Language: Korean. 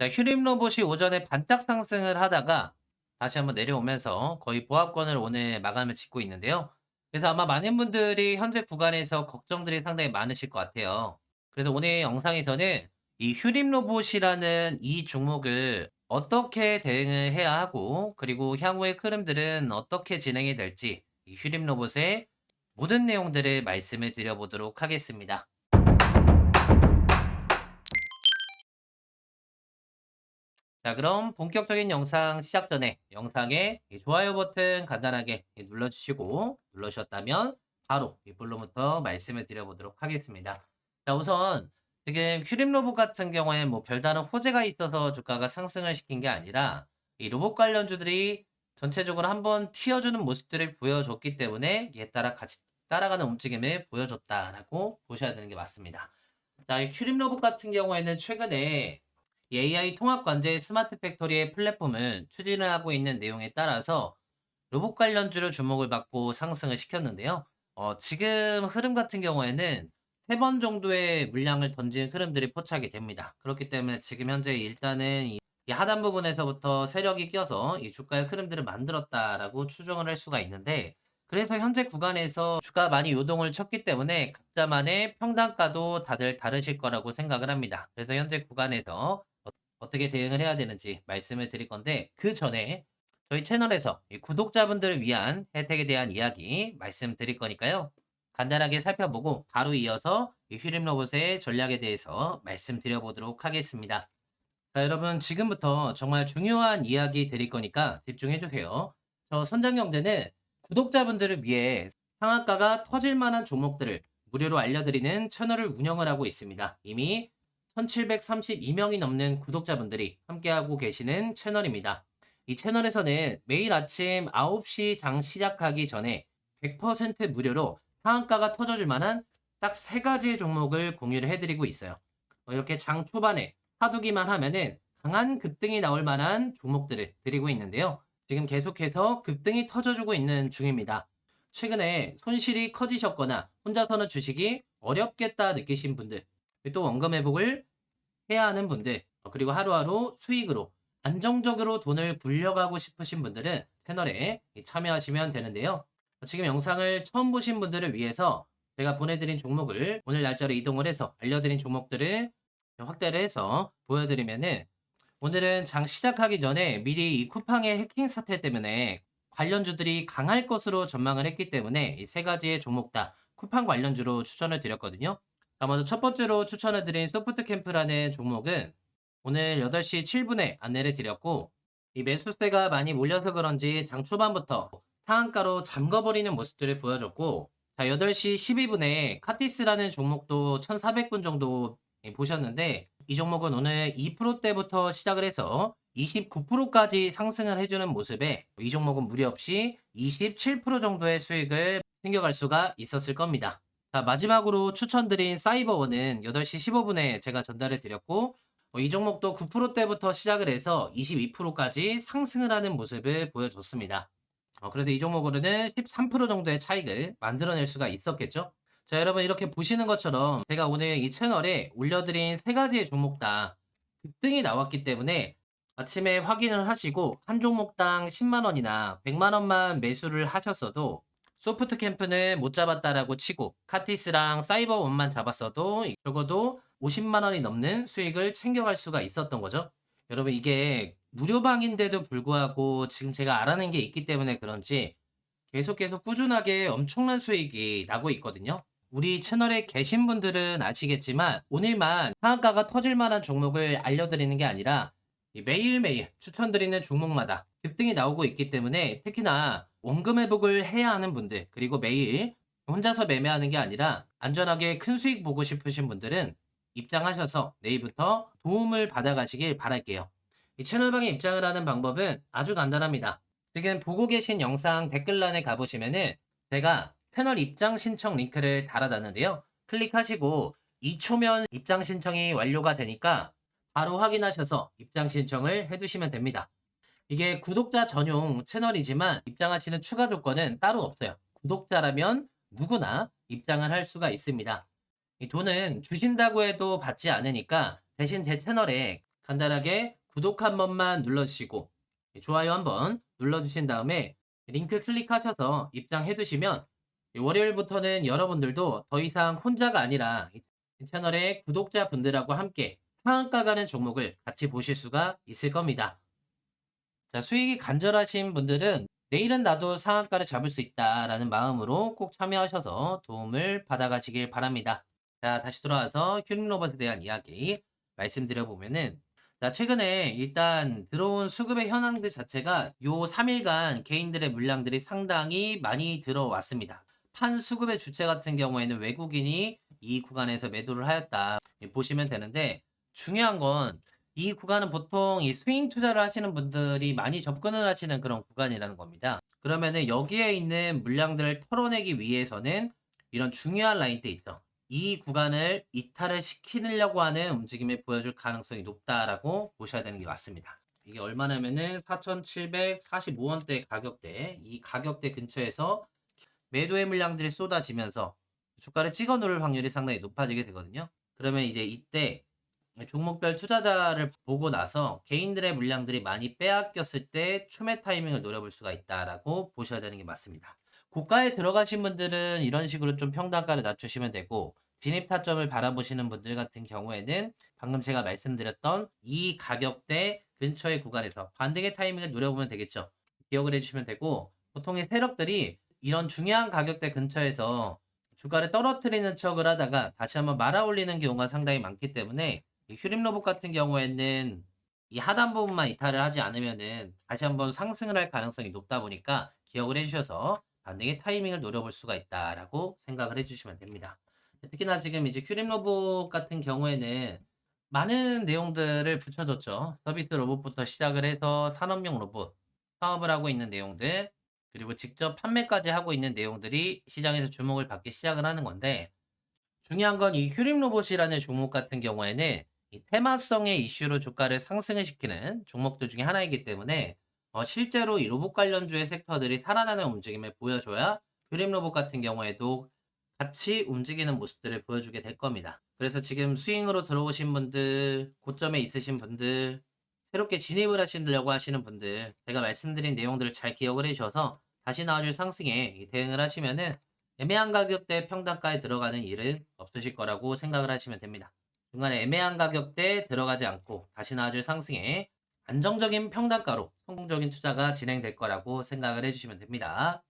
자, 휴림 로봇이 오전에 반짝 상승을 하다가 다시 한번 내려오면서 거의 보합권을 오늘 마감을 짓고 있는데요. 그래서 아마 많은 분들이 현재 구간에서 걱정들이 상당히 많으실 것 같아요. 그래서 오늘 영상에서는 이 휴림 로봇이라는 이 종목을 어떻게 대응을 해야 하고 그리고 향후의 흐름들은 어떻게 진행이 될지 이 휴림 로봇의 모든 내용들을 말씀을 드려보도록 하겠습니다. 자, 그럼 본격적인 영상 시작 전에 영상에 이 좋아요 버튼 간단하게 이 눌러주시고 눌러주셨다면 바로 이 본론부터 말씀을 드려보도록 하겠습니다. 자, 우선 지금 휴림 로봇 같은 경우에 뭐 별다른 호재가 있어서 주가가 상승을 시킨 게 아니라 이 로봇 관련주들이 전체적으로 한번 튀어주는 모습들을 보여줬기 때문에 이에 따라 같이 따라가는 움직임을 보여줬다라고 보셔야 되는 게 맞습니다. 자, 이 휴림 로봇 같은 경우에는 최근에 이 AI 통합 관제 스마트 팩토리의 플랫폼을 추진을 하고 있는 내용에 따라서 로봇 관련주로 주목을 받고 상승을 시켰는데요. 어, 지금 흐름 같은 경우에는 세 번 정도의 물량을 던진 흐름들이 포착이 됩니다. 그렇기 때문에 지금 현재 일단은 이, 이 하단 부분에서부터 세력이 껴서 이 주가의 흐름들을 만들었다라고 추정을 할 수가 있는데 그래서 현재 구간에서 주가 많이 요동을 쳤기 때문에 각자만의 평단가도 다들 다르실 거라고 생각을 합니다. 그래서 현재 구간에서 어- 어떻게 대응을 해야 되는지 말씀을 드릴 건데 그 전에 저희 채널에서 이 구독자분들을 위한 혜택에 대한 이야기 말씀드릴 거니까요. 간단하게 살펴보고 바로 이어서 이 휴림 로봇의 전략에 대해서 말씀드려보도록 하겠습니다. 자, 여러분 지금부터 정말 중요한 이야기 드릴 거니까 집중해 주세요. 저 선장경제는 구독자분들을 위해 상한가가 터질 만한 종목들을 무료로 알려드리는 채널을 운영을 하고 있습니다. 이미 1732명이 넘는 구독자분들이 함께하고 계시는 채널입니다. 이 채널에서는 매일 아침 9시 장 시작하기 전에 100% 무료로 상한가가 터져줄 만한 딱 세 가지의 종목을 공유를 해드리고 있어요. 어, 이렇게 장 초반에 사두기만 하면은 강한 급등이 나올 만한 종목들을 드리고 있는데요. 지금 계속해서 급등이 터져주고 있는 중입니다. 최근에 손실이 커지셨거나 혼자서는 주식이 어렵겠다 느끼신 분들, 또 원금 회복을 해야 하는 분들, 어, 그리고 하루하루 수익으로 안정적으로 돈을 굴려가고 싶으신 분들은 채널에 참여하시면 되는데요. 지금 영상을 처음 보신 분들을 위해서 제가 보내드린 종목을 오늘 날짜로 이동을 해서 알려드린 종목들을 확대를 해서 보여드리면은 오늘은 장 시작하기 전에 미리 이 쿠팡의 해킹 사태 때문에 관련주들이 강할 것으로 전망을 했기 때문에 이 세 가지의 종목 다 쿠팡 관련주로 추천을 드렸거든요. 자, 먼저 첫 번째로 추천을 드린 소프트 캠프라는 종목은 오늘 8시 7분에 안내를 드렸고 이 매수세가 많이 몰려서 그런지 장 초반부터 상한가로 잠궈버리는 모습들을 보여줬고 자 8시 12분에 카티스라는 종목도 1400분 정도 예, 보셨는데 이 종목은 오늘 2%대부터 시작을 해서 29%까지 상승을 해주는 모습에 이 종목은 무리 없이 27% 정도의 수익을 챙겨갈 수가 있었을 겁니다. 자, 마지막으로 추천드린 사이버원은 8시 15분에 제가 전달해 드렸고 어, 이 종목도 9%대부터 시작을 해서 22%까지 상승을 하는 모습을 보여줬습니다. 어, 그래서 이 종목으로는 13% 정도의 차익을 만들어낼 수가 있었겠죠. 자, 여러분 이렇게 보시는 것처럼 제가 오늘 이 채널에 올려드린 세 가지의 종목 다 급등이 나왔기 때문에 아침에 확인을 하시고 한 종목당 10만 원이나 100만 원만 매수를 하셨어도 소프트 캠프는 못 잡았다라고 치고 카티스랑 사이버 원만 잡았어도 적어도 50만 원이 넘는 수익을 챙겨갈 수가 있었던 거죠. 여러분 이게 무료방인데도 불구하고 지금 제가 알아낸 게 있기 때문에 그런지 계속 계속 꾸준하게 엄청난 수익이 나고 있거든요. 우리 채널에 계신 분들은 아시겠지만 오늘만 상한가가 터질 만한 종목을 알려드리는 게 아니라 이 매일매일 추천드리는 종목마다 급등이 나오고 있기 때문에 특히나 원금 회복을 해야 하는 분들 그리고 매일 혼자서 매매하는 게 아니라 안전하게 큰 수익 보고 싶으신 분들은 입장하셔서 내일부터 도움을 받아가시길 바랄게요. 이 채널방에 입장을 하는 방법은 아주 간단합니다. 지금 보고 계신 영상 댓글란에 가보시면은 제가 채널 입장 신청 링크를 달아놨는데요. 클릭하시고 2초면 입장 신청이 완료가 되니까 바로 확인하셔서 입장 신청을 해두시면 됩니다. 이게 구독자 전용 채널이지만 입장하시는 추가 조건은 따로 없어요. 구독자라면 누구나 입장을 할 수가 있습니다. 이 돈은 주신다고 해도 받지 않으니까 대신 제 채널에 간단하게 구독 한 번만 눌러주시고 좋아요 한 번 눌러주신 다음에 링크 클릭하셔서 입장해 두시면 월요일부터는 여러분들도 더 이상 혼자가 아니라 이 채널의 구독자분들하고 함께 상한가 가는 종목을 같이 보실 수가 있을 겁니다. 자, 수익이 간절하신 분들은 내일은 나도 상한가를 잡을 수 있다라는 마음으로 꼭 참여하셔서 도움을 받아가시길 바랍니다. 자, 다시 돌아와서 큐링 로봇에 대한 이야기 말씀드려 보면은 자, 최근에 일단 들어온 수급의 현황들 자체가 요 3일간 개인들의 물량들이 상당히 많이 들어왔습니다. 판 수급의 주체 같은 경우에는 외국인이 이 구간에서 매도를 하였다. 보시면 되는데 중요한 건 이 구간은 보통 이 스윙 투자를 하시는 분들이 많이 접근을 하시는 그런 구간이라는 겁니다. 그러면은 여기에 있는 물량들을 털어내기 위해서는 이런 중요한 라인대 있죠. 이 구간을 이탈을 시키려고 하는 움직임을 보여줄 가능성이 높다라고 보셔야 되는 게 맞습니다. 이게 얼마냐면은 4,745원대 가격대, 이 가격대 근처에서 매도의 물량들이 쏟아지면서 주가를 찍어 누를 확률이 상당히 높아지게 되거든요. 그러면 이제 이때 종목별 투자자를 보고 나서 개인들의 물량들이 많이 빼앗겼을 때 추매 타이밍을 노려볼 수가 있다라고 보셔야 되는 게 맞습니다. 고가에 들어가신 분들은 이런 식으로 좀 평단가를 낮추시면 되고 진입 타점을 바라보시는 분들 같은 경우에는 방금 제가 말씀드렸던 이 가격대 근처의 구간에서 반등의 타이밍을 노려보면 되겠죠. 기억을 해주시면 되고 보통의 세력들이 이런 중요한 가격대 근처에서 주가를 떨어뜨리는 척을 하다가 다시 한번 말아 올리는 경우가 상당히 많기 때문에 이 휴림 로봇 같은 경우에는 이 하단 부분만 이탈을 하지 않으면은 다시 한번 상승을 할 가능성이 높다 보니까 기억을 해주셔서 반등의 타이밍을 노려볼 수가 있다라고 생각을 해주시면 됩니다. 특히나 지금 이제 큐림 로봇 같은 경우에는 많은 내용들을 붙여줬죠. 서비스 로봇부터 시작을 해서 산업용 로봇, 사업을 하고 있는 내용들, 그리고 직접 판매까지 하고 있는 내용들이 시장에서 주목을 받기 시작을 하는 건데, 중요한 건 이 휴림 로봇이라는 종목 같은 경우에는 이 테마성의 이슈로 주가를 상승을 시키는 종목들 중에 하나이기 때문에 어, 실제로 이 로봇 관련주의 섹터들이 살아나는 움직임을 보여줘야 휴림 로봇 같은 경우에도 같이 움직이는 모습들을 보여주게 될 겁니다. 그래서 지금 스윙으로 들어오신 분들, 고점에 있으신 분들, 새롭게 진입을 하시려고 하시는 분들, 제가 말씀드린 내용들을 잘 기억을 해주셔서 다시 나와줄 상승에 이 대응을 하시면은 애매한 가격대 평단가에 들어가는 일은 없으실 거라고 생각을 하시면 됩니다. 중간에 애매한 가격대 들어가지 않고 다시 나와줄 상승에 안정적인 평단가로 성공적인 투자가 진행될 거라고 생각을 해주시면 됩니다.